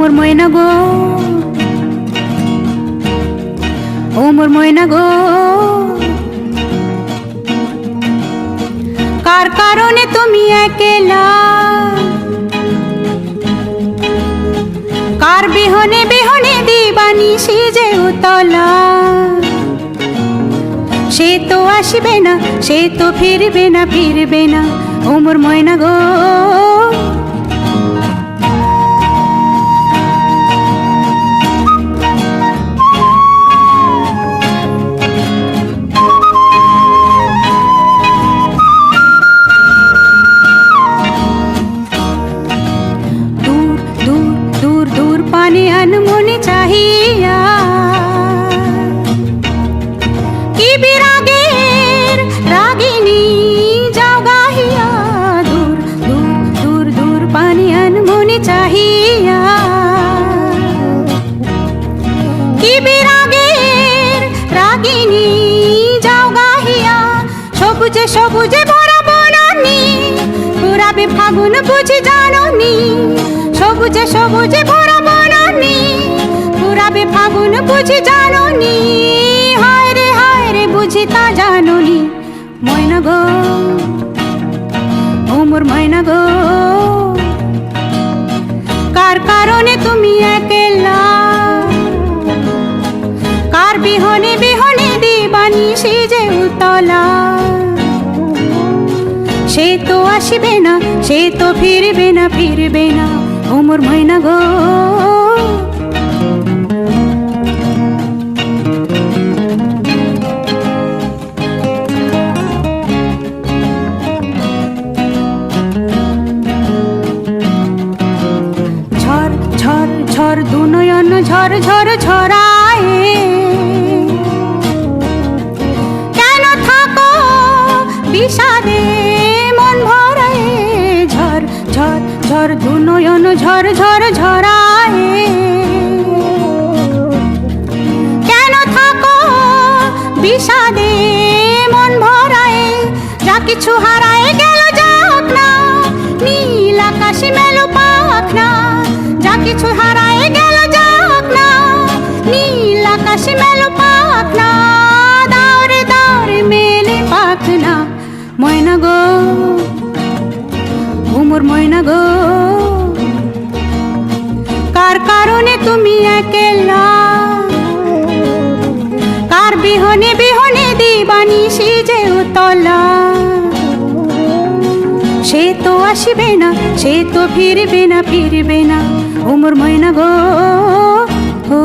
মোর ময়না গো। ও মোর ময়না গো। কার কারণে তুমি একেলা? কার বিহনে বিহনে দিবানি সিজে উতলা? সে তো আসবে না, সে তো ফিরবে না ফিরবে না। ও মোর ময়না গো। সবুজে সবুজে ভরা বনানি। পুরাবে ফাগুন বুঝি জাননি। সবুজে সবুজে ভরা বনানি। পুরাবে ফাগুন বুঝি জাননি। হায় রে হায় রে, বুঝি তা জাননি ময়না গো, ও মোর ময়না গো। কার কারণে তুমি একেলা? কার বিহনে বিহনে দিবানি সিজে উতলা? সে তো আসবে না, সে তো ফিরবে না ফিরবে না ও মোর ময়না গো। ঝড় ঝড় ঝড়, দুনয়ন, ঝড় ঝড় ঝরায় ঝড় দুনয়ন ঝর ঝড় ঝরায়। কেন থাকো বিষাদে মন ভরায়? যা কিছু হারায় গেল যাক না। নীল আকাশে মেলো পাখনা। যা কিছু হারায় বিহনে বিহনে দিবানি সিজে উতলা। সে তো আসবে না, সে তো ফিরবে না ফিরবে না। উমর ময়না গো, ও